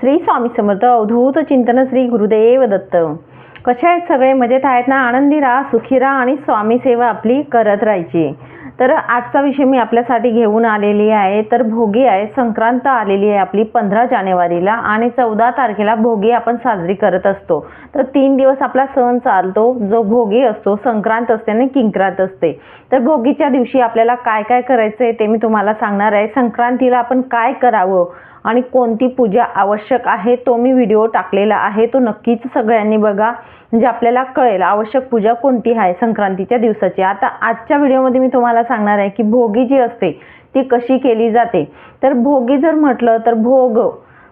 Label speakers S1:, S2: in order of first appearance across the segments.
S1: श्री स्वामी समर्थ अवधूत चिंतन श्री गुरुदेव दत्त. कसे आहेत सगळे? मजेत आहेत ना? आनंदी राहा सुखी राहा आणि स्वामी सेवा आपली करत राहायची. तर आजचा विषय मी आपल्यासाठी घेऊन आलेली आहे. तर भोगी आहे. संक्रांत आलेली आहे आपली पंधरा जानेवारीला आणि चौदा तारखेला भोगी आपण साजरी करत असतो. तर तीन दिवस आपला सण चालतो. जो भोगी असतो संक्रांत असते आणि किंक्रांत असते. तर भोगीच्या दिवशी आपल्याला काय काय करायचं आहे ते मी तुम्हाला सांगणार आहे. संक्रांतीला आपण काय करावं? आणि कोणती पूजा आवश्यक आहे तो मी व्हिडिओ टाकलेला आहे. तो नक्कीच सगळ्यांनी बघा म्हणजे आपल्याला कळेल आवश्यक पूजा कोणती आहे संक्रांतीच्या दिवसाची. आता आजच्या व्हिडिओमध्ये मी तुम्हाला सांगणार आहे की भोगी जी असते ती कशी केली जाते. तर भोगी जर म्हटलं तर भोग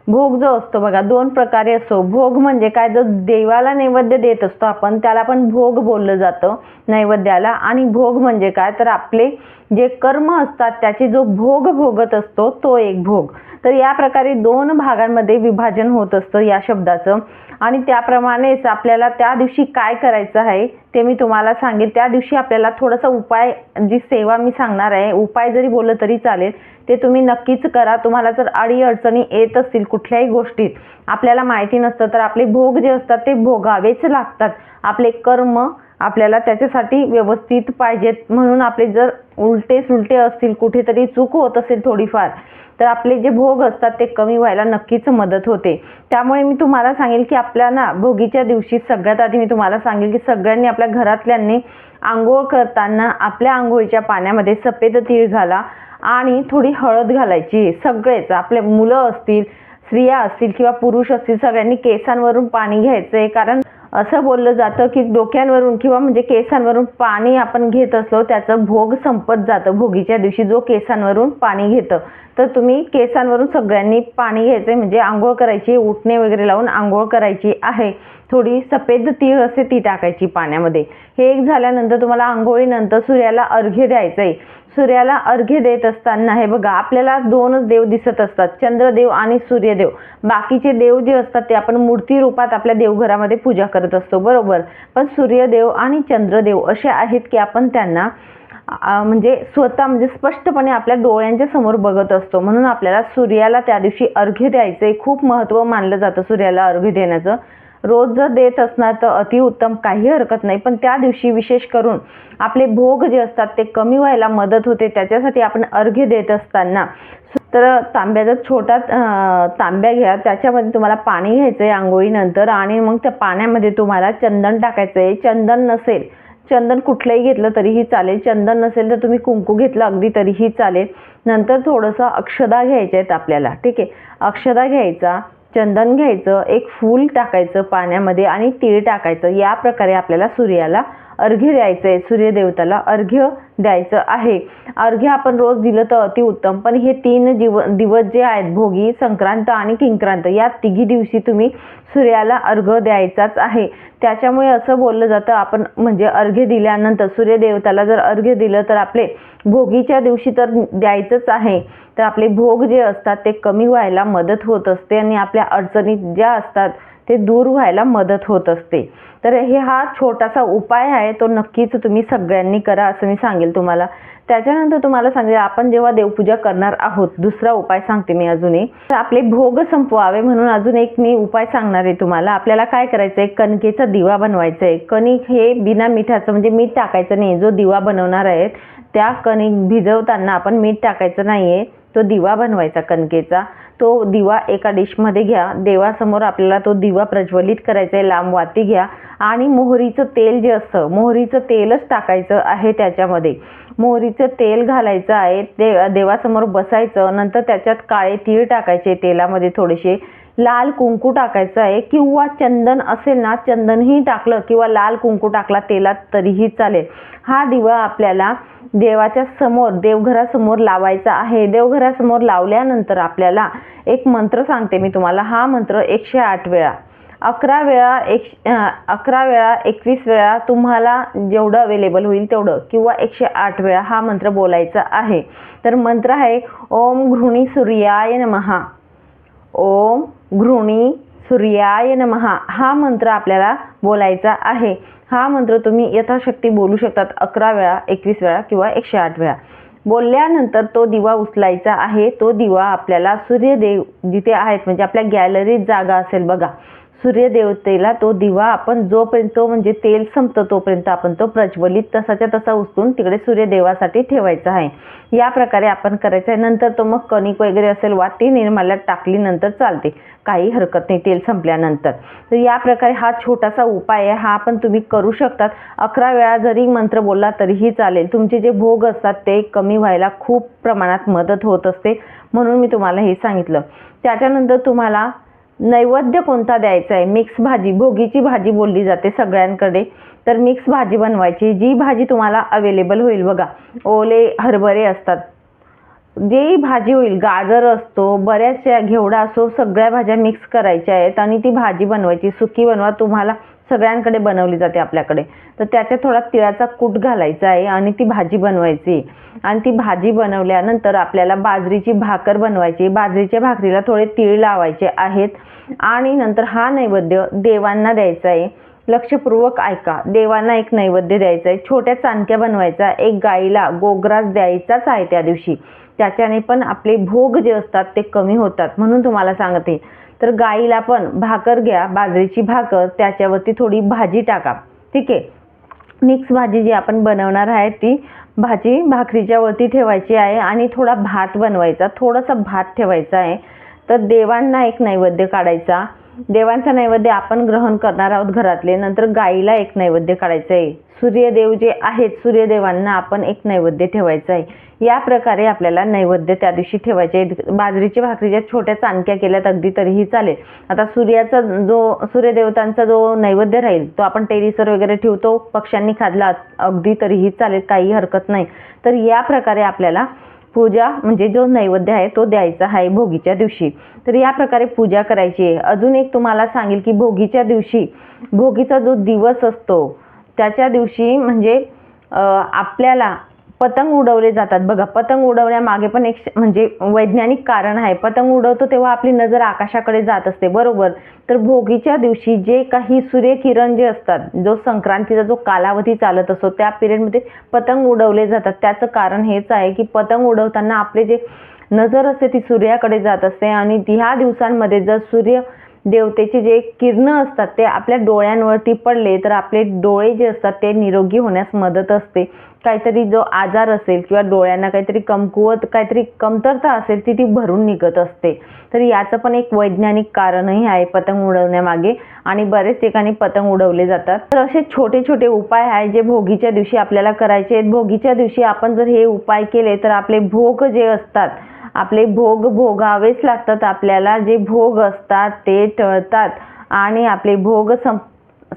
S1: भोग जो असतो बघा दोन प्रकारे असतो भोग म्हणजे काय? जो देवाला नैवेद्य देत असतो आपण त्याला पण भोग बोललं जातं नैवेद्याला. आणि भोग म्हणजे काय? तर आपले जे कर्म असतात त्याचे जो भोग भोगत असतो तो एक भोग. तर या प्रकारे दोन भागांमध्ये विभाजन होत असतं या शब्दाचं. आणि त्याप्रमाणेच आपल्याला त्या दिवशी काय करायचं आहे ते मी तुम्हाला सांगेन. त्या दिवशी आपल्याला थोडासा उपाय जी सेवा मी सांगणार आहे उपाय जरी बोललं तरी चालेल ते तुम्ही नक्कीच करा. तुम्हाला जर अडी अडचणी येत असतील कुठल्याही गोष्टीत आपल्याला माहिती नसतं तर आपले भोग जे असतात ते भोगावेच लागतात. आपले कर्म आपल्याला त्याच्यासाठी व्यवस्थित पाहिजेत. म्हणून आपले जर उलटे सुलटे असतील कुठेतरी चूक होत असेल थोडीफार तर आपले जे भोग असतात ते कमी व्हायला नक्कीच मदत होते. त्यामुळे मी तुम्हाला सांगेल की आपल्या ना भोगीच्या दिवशी सगळ्यात आधी मी तुम्हाला सांगेल की सगळ्यांनी आपल्या घरातल्यांनी आंघोळ करताना आपल्या आंघोळीच्या पाण्यामध्ये सफेद तीळ घाला आणि थोडी हळद घालायची. सगळेच आपले मुलं असतील स्त्रिया असतील किंवा पुरुष असतील सगळ्यांनी केसांवरून पाणी घ्यायचं आहे कारण असं बोललं जातं की डोक्यांवरून किंवा म्हणजे केसांवरून पाणी आपण घेत असलो त्याचं भोग संपत जातं. भोगीच्या दिवशी जो केसांवरून पाणी घेतं तर तुम्ही केसांवरून सगळ्यांनी पाणी घ्यायचं म्हणजे आंघोळ करायची उठणे वगैरे लावून आंघोळ करायची आहे. थोडी सफेद तीळ असते ती टाकायची पाण्यामध्ये. हे एक झाल्यानंतर तुम्हाला आंघोळीनंतर सूर्याला अर्घ्य द्यायचं आहे सूर्याला अर्घ्य देत असताना हे बघा आपल्याला दोनच देव दिसत असतात चंद्रदेव आणि सूर्यदेव. बाकीचे देव जे असतात ते आपण मूर्ती रूपात आपल्या देवघरामध्ये पूजा करत असतो बरोबर? पण सूर्यदेव आणि चंद्रदेव असे आहेत की आपण त्यांना म्हणजे स्वतः म्हणजे स्पष्टपणे आपल्या डोळ्यांच्या समोर बघत असतो. म्हणून आपल्याला सूर्याला त्या दिवशी अर्घ्य द्यायचं खूप महत्त्व मानलं जातं सूर्याला अर्घ्य देण्याचं. रोज जर देत असणार तर अतिउत्तम काही हरकत नाही. पण त्या दिवशी विशेष करून आपले भोग जे असतात ते कमी व्हायला मदत होते. त्याच्यासाठी आपण अर्घ्य देत असताना. तर तांब्याचा छोटा तांब्या घ्या. त्याच्यामध्ये तुम्हाला पाणी घ्यायचं आहे आंघोळीनंतर आणि मग त्या पाण्यामध्ये तुम्हाला चंदन टाकायचं आहे. चंदन नसेल चंदन कुठलंही घेतलं तरीही चालेल. चंदन नसेल तर तुम्ही कुंकू घेतलं अगदी तरीही चालेल. नंतर थोडंसं अक्षदा घ्यायच्या आहेत आपल्याला. ठीक आहे? अक्षदा घ्यायचा. चंदन घ्यायचं एक फूल टाकायचं पाण्यामध्ये आणि तीळ टाकायचं. या प्रकारे आपल्याला सूर्याला अर्घ्य द्यायचं आहे सूर्यदेवताला अर्घ्य द्यायचं आहे. अर्घ्य आपण रोज दिलं तर अतिउत्तम पण हे तीन जीव दिवस जे आहेत भोगी संक्रांत आणि किंक्रांत या तिघी दिवशी तुम्ही सूर्याला अर्घ्य द्यायचाच आहे. त्याच्यामुळे असं बोललं जातं आपण म्हणजे अर्घ्य दिल्यानंतर सूर्यदेवताला जर अर्घ्य दिलं तर आपले भोगीच्या दिवशी तर द्यायचंच आहे. तर आपले भोग जे असतात ते कमी व्हायला मदत होत असते आणि आपल्या अडचणी ज्या असतात ते दूर व्हायला मदत होत असते. तर हे हा छोटासा उपाय आहे तो नक्कीच तुम्ही सगळ्यांनी करा असं मी सांगेल तुम्हाला. त्याच्यानंतर तुम्हाला सांगेल आपण जेव्हा देवपूजा करणार आहोत दुसरा उपाय सांगते मी अजूनही. तर आपले भोग संपवावे म्हणून अजून एक मी उपाय सांगणार आहे तुम्हाला. आपल्याला काय करायचं आहे कणकेचा दिवा बनवायचा आहे कणिक हे बिना मिठाचं म्हणजे मीठ टाकायचं नाही जो दिवा बनवणार आहेत त्या कणिक भिजवताना आपण मीठ टाकायचं नाही आहे तो दिवा बनवायचा कणकेचा. तो दिवा एका डिशमध्ये घ्या. देवासमोर आपल्याला तो दिवा प्रज्वलित करायचा आहे लांब वाती घ्या. आणि मोहरीचं तेल जे असतं मोहरीचं तेलच टाकायचं आहे त्याच्यामध्ये. मोहरीचं तेल घालायचं आहे ते देवासमोर बसायचं नंतर त्याच्यात काळे तीळ टाकायचे तेलामध्ये थोडेसे. लाल कुंकू टाकायचं आहे. किंवा चंदन असेल ना चंदनही टाकलं किंवा लाल कुंकू टाकला तेलात तरीही चालेल. हा दिवा आपल्याला देवाच्या समोर देवघरासमोर लावायचा आहे. देवघरासमोर लावल्यानंतर आपल्याला एक मंत्र सांगते मी तुम्हाला. हा मंत्र एकशे आठ वेळा. अकरा वेळा एक अकरा वेळा एकवीस वेळा तुम्हाला जेवढं अवेलेबल होईल तेवढं किंवा एकशे आठ वेळा हा मंत्र बोलायचा आहे. तर मंत्र आहे ओम घृणी सूर्याय नमहा ओम घृणी सूर्याय नमहा हा मंत्र आपल्याला बोलायचा आहे. हा मंत्र तुम्ही यथाशक्ती बोलू शकतात अकरा वेळा एकवीस वेळा किंवा एकशे आठ वेळा. बोलल्यानंतर तो दिवा उचलायचा आहे. तो दिवा आपल्याला सूर्यदेव जिथे आहेत म्हणजे आपल्या गॅलरीत जागा असेल बघा. सूर्यदेवतेला तो दिवा आपण जोपर्यंत तो म्हणजे तेल संपतं तोपर्यंत आपण तो प्रज्वलित तसाच्या तसा उचलून तिकडे सूर्यदेवासाठी ठेवायचा आहे. या प्रकारे आपण करायचं आहे. नंतर तो मग कणिक वगैरे असेल वा ती निर्माल्यात टाकली नंतर चालते. काही हरकत नाही तेल संपल्यानंतर. तर या प्रकारे हा छोटासा उपाय आहे. हा पण तुम्ही करू शकतात. अकरा वेळा जरी मंत्र बोलला तरीही चालेल. तुमचे जे भोग असतात ते कमी व्हायला खूप प्रमाणात मदत होत असते. म्हणून मी तुम्हाला हे सांगितलं. त्याच्यानंतर तुम्हाला नैवेद्य कोणता द्यायचा आहे? मिक्स भाजी भोगीची भाजी बोलली जाते सगळ्यांकडे. तर मिक्स भाजी बनवायची. जी भाजी तुम्हाला अवेलेबल होईल बघा. ओले हरभरे असतात. जी भाजी होईल गाजर असतो बऱ्याचशा घेवडा असो सगळ्या भाज्या मिक्स करायच्या आहेत आणि ती भाजी बनवायची. सुकी बनवा तुम्हाला सगळ्यांकडे बनवली जाते आपल्याकडे. तर त्याच्यात थोडा तिळाचा कूट घालायचा आहे आणि ती भाजी बनवायची. आणि ती भाजी बनवल्यानंतर आपल्याला बाजरीची भाकर बनवायची. बाजरीच्या भाकरीला थोडे तीळ लावायचे आहेत. आणि नंतर हा नैवेद्य देवांना द्यायचा आहे. लक्षपूर्वक ऐका. देवांना एक नैवेद्य द्यायचा आहे. छोट्या चाणक्या बनवायचा. एक गाईला गोग्रास द्यायचाच आहे त्या दिवशी. त्याच्याने पण आपले भोग जे असतात ते कमी होतात. म्हणून तुम्हाला सांगते. तर गाईला पण भाकर घ्या बाजरीची भाकर त्याच्यावरती थोडी भाजी टाका. ठीक आहे? मिक्स भाजी जी आपण बनवणार आहे ती भाजी भाकरीच्या वरती ठेवायची आहे आणि थोडा भात बनवायचा थोडासा भात ठेवायचा आहे. तर देवांना एक नैवेद्य काढायचा. देवांचा नैवेद्य आपण ग्रहण करणार आहोत घरातले. नंतर गाईला एक नैवेद्य काढायचं आहे सूर्यदेव जे आहेत सूर्यदेवांना आपण एक नैवेद्य ठेवायचं आहे या प्रकारे आपल्याला नैवेद्य त्या दिवशी ठेवायचे. आहेत बाजरीच्या भाकरीच्या छोट्या चाणक्या केल्यात अगदी तरीही चालेल. आता सूर्याचा जो सूर्यदेवतांचा जो नैवेद्य राहील तो आपण टेरिसवर वगैरे ठेवतो. पक्ष्यांनी खाल्ला अगदी तरीही चालेल काही हरकत नाही. तर या प्रकारे आपल्याला पूजा म्हणजे जो नैवेद्य आहे तो द्यायचा आहे भोगीच्या दिवशी. तर या प्रकारे पूजा करायची आहे. अजून एक तुम्हाला सांगेल की भोगीच्या दिवशी भोगीचा जो दिवस असतो त्याच्या दिवशी म्हणजे आपल्याला पतंग उडवले जातात. बघा पतंग उडवण्यामागे पण एक श- म्हणजे वैज्ञानिक कारण आहे. पतंग उडवतो तेव्हा आपली नजर आकाशाकडे जात असते. बरोबर. तर भोगीच्या दिवशी जे काही सूर्यकिरण जे असतात जो संक्रांतीचा जो कालावधी चालत असतो त्या पिरियडमध्ये पतंग उडवले जातात. त्याचं कारण हेच आहे की पतंग उडवताना आपले जे नजर असते ती सूर्याकडे जात असते आणि ह्या दिवसांमध्ये जर सूर्य देवतेचे जे किरण असतात ते आपल्या डोळ्यांवरती पडले तर आपले डोळे जे असतात ते निरोगी होण्यास मदत असते. काहीतरी जो आजार असेल किंवा डोळ्यांना काहीतरी कमकुवत काहीतरी कमतरता असेल ती ती भरून निघत असते. तर याचं पण एक वैज्ञानिक कारणही आहे पतंग उडवण्यामागे आणि बरेच ठिकाणी पतंग उडवले जातात. तर असे छोटे छोटे उपाय आहे जे भोगीच्या दिवशी आपल्याला करायचे आहेत. भोगीच्या दिवशी आपण जर हे उपाय केले तर आपले भोग जे असतात आपले भोग भोगावेच लागतात. आपल्याला जे भोग असतात ते टळतात आणि आपले भोग संप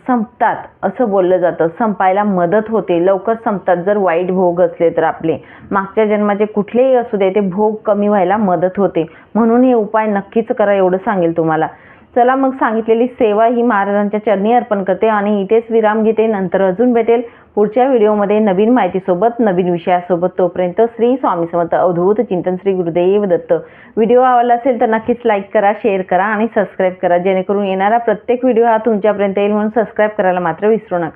S1: संपतात असं बोललं जातं. संपायला मदत होते. लवकर संपतात. जर वाईट भोग असले तर आपले. मागच्या जन्माचे कुठलेही असू दे ते भोग कमी व्हायला मदत होते. म्हणून हे उपाय नक्कीच करा एवढं सांगेल तुम्हाला. चला मग सांगितलेली सेवा ही महाराजांच्या चरणी अर्पण करते आणि इथेच विराम घेते. नंतर अजून भेटेल. पुढच्या व्हिडिओमध्ये नवीन माहितीसोबत नवीन विषयासोबत तोपर्यंत श्री स्वामी समर्थ अवधूत चिंतन श्री गुरुदेव दत्त. व्हिडिओ आवडला असेल तर नक्कीच लाईक करा शेअर करा आणि सबस्क्राईब करा जेणेकरून येणारा प्रत्येक व्हिडिओ हा तुमच्यापर्यंत येईल म्हणून सबस्क्राईब करायला मात्र विसरू नका.